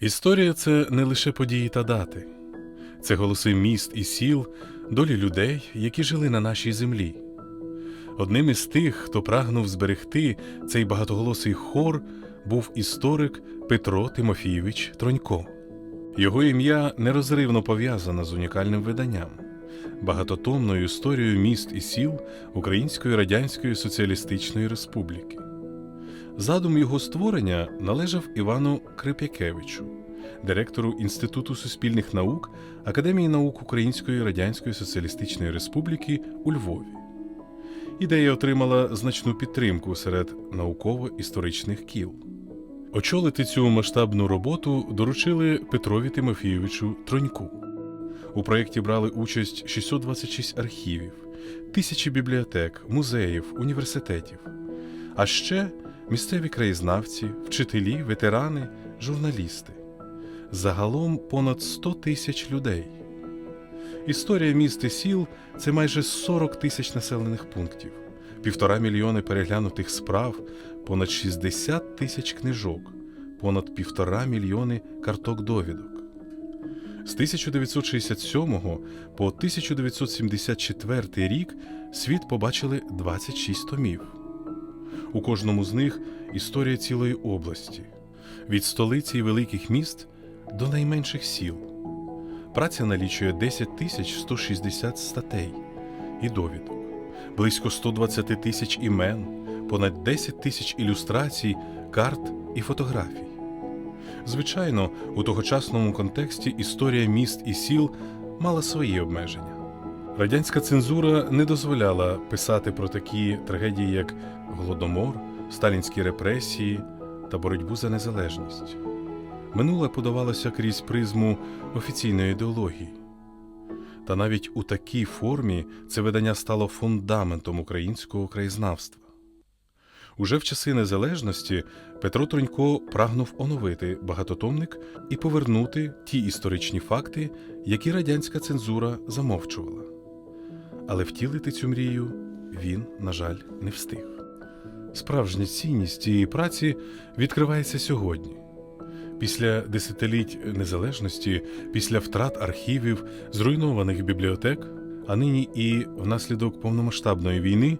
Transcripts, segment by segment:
Історія це не лише події та дати, це голоси міст і сіл, долі людей, які жили на нашій землі. Одним із тих, хто прагнув зберегти цей багатоголосий хор, був історик Петро Тимофійович Тронько. Його ім'я нерозривно пов'язане з унікальним виданням, багатотомною історією міст і сіл Української Радянської Соціалістичної Республіки. Задум його створення належав Івану Крип'якевичу, директору Інституту суспільних наук Академії наук Української Радянської Соціалістичної Республіки у Львові. Ідея отримала значну підтримку серед науково-історичних кіл. Очолити цю масштабну роботу доручили Петрові Тимофійовичу Троньку. У проєкті брали участь 626 архівів, тисячі бібліотек, музеїв, університетів, а ще місцеві краєзнавці, вчителі, ветерани, журналісти. Загалом понад 100 тисяч людей. Історія міст і сіл це майже 40 тисяч населених пунктів, півтора мільйони переглянутих справ, понад 60 тисяч книжок, понад півтора мільйони карток довідок. З 1967 по 1974 рік світ побачили 26 томів. У кожному з них історія цілої області, від столиці і великих міст до найменших сіл. Праця налічує 10 тисяч 160 статей і довідок, близько 120 тисяч імен, понад 10 тисяч ілюстрацій, карт і фотографій. Звичайно, у тогочасному контексті історія міст і сіл мала свої обмеження. Радянська цензура не дозволяла писати про такі трагедії, як Голодомор, сталінські репресії та боротьбу за незалежність. Минуле подавалося крізь призму офіційної ідеології. Та навіть у такій формі це видання стало фундаментом українського краєзнавства. Уже в часи незалежності Петро Тронько прагнув оновити багатотомник і повернути ті історичні факти, які радянська цензура замовчувала. Але втілити цю мрію він, на жаль, не встиг. Справжня цінність цієї праці відкривається сьогодні. Після десятиліть незалежності, після втрат архівів, зруйнованих бібліотек, а нині і внаслідок повномасштабної війни,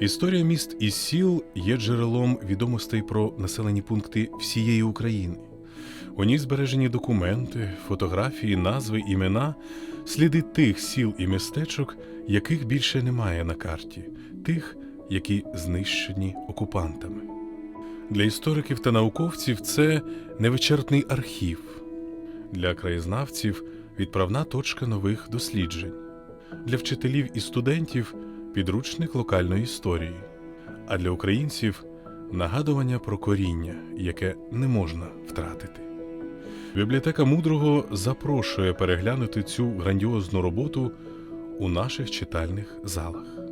історія міст і сіл є джерелом відомостей про населені пункти всієї України. У ній збережені документи, фотографії, назви, імена, сліди тих сіл і містечок, яких більше немає на карті, тих, які знищені окупантами. Для істориків та науковців це невичерпний архів, для краєзнавців відправна точка нових досліджень, для вчителів і студентів підручник локальної історії, а для українців нагадування про коріння, яке не можна втратити. Бібліотека мудрого запрошує переглянути цю грандіозну роботу у наших читальних залах.